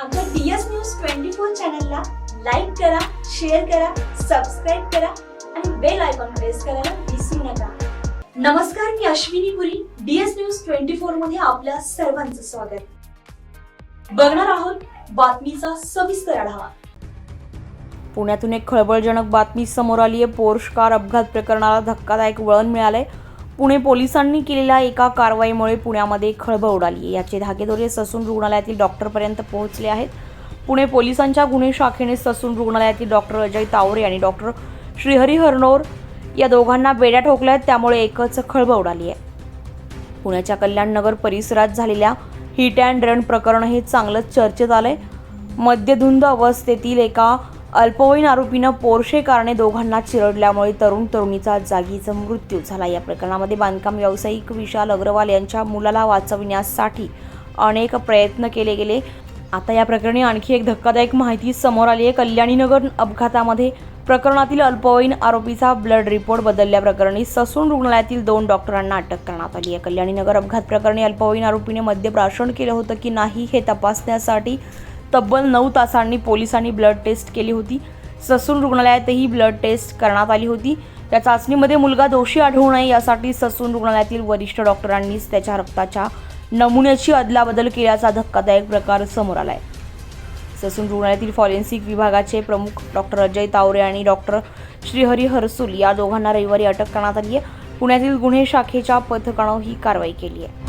आमच्या DS news twenty four चॅनलला like करा शेअर करा सबस्क्राईब करा आणि बेल आयकॉन प्रेस करायला विसरू नका. नमस्कार मी Ashwini Puri DS news twenty फोरमध्ये आपल्या सर्वांचं स्वागत. बघणार आहोत बातमीचा सविस्तर आढावा. पुण्यातून एक खळबळजनक बातमी समोर आली आहे पोर्श कार अपघात प्रकरणाला धक्कादायक वळण मिळालंय. पुणे पोलिसांनी केलेल्या एका कारवाईमुळे पुण्यामध्ये खळबळ उडाली. आहे याचे धागेदोरे ससून रुग्णालयातील डॉक्टरपर्यंत पोहोचले आहेत. पुणे पोलिसांच्या गुन्हे शाखेने ससून रुग्णालयातील डॉक्टर अजय तावरे आणि डॉक्टर श्रीहरी हरनोर या दोघांना बेड्या ठोकल्या आहेत त्यामुळे एकच खळबळ उडाली आहे. पुण्याच्या कल्याणनगर परिसरात झालेल्या हिट अँड रन प्रकरण हे चांगलंच चर्चेत आलंय. मद्यधुंद अवस्थेतील एका अल्पवयीन आरोपीनं पोर्शे कारणे दोघांना चिरडल्यामुळे तरुण तरुणीचा जागीचा मृत्यू झाला. या प्रकरणामध्ये बांधकाम व्यावसायिक विशाल अग्रवाल यांच्या मुलाला वाचविण्यासाठी अनेक प्रयत्न केले गेले. आता या प्रकरणी आणखी एक धक्कादायक माहिती समोर आली आहे. कल्याणीनगर अपघातामध्ये प्रकरणातील अल्पवयीन आरोपीचा ब्लड रिपोर्ट बदलल्याप्रकरणी ससून रुग्णालयातील दोन डॉक्टरांना अटक करण्यात आली आहे. कल्याणीनगर अपघात प्रकरणी अल्पवयीन आरोपीने मद्यप्राशन केलं होतं की नाही हे तपासण्यासाठी तब्बल नऊ तासांनी पोलिसांनी ब्लड टेस्ट केली होती. ससून रुग्णालयातही ब्लड टेस्ट करण्यात आली होती. या चाचणीमध्ये मुलगा दोषी आढळू नये यासाठी ससून रुग्णालयातील वरिष्ठ डॉक्टरांनीच त्याच्या रक्ताच्या नमुन्याची अदलाबदल केल्याचा धक्कादायक प्रकार समोर आला आहे ससून रुग्णालयातील फॉरेन्सिक विभागाचे प्रमुख डॉक्टर अजय तावरे आणि डॉक्टर श्रीहरी हरसूल या दोघांना रविवारी अटक करण्यात आली आहे. पुण्यातील गुन्हे शाखेच्या पथकानं ही कारवाई केली आहे.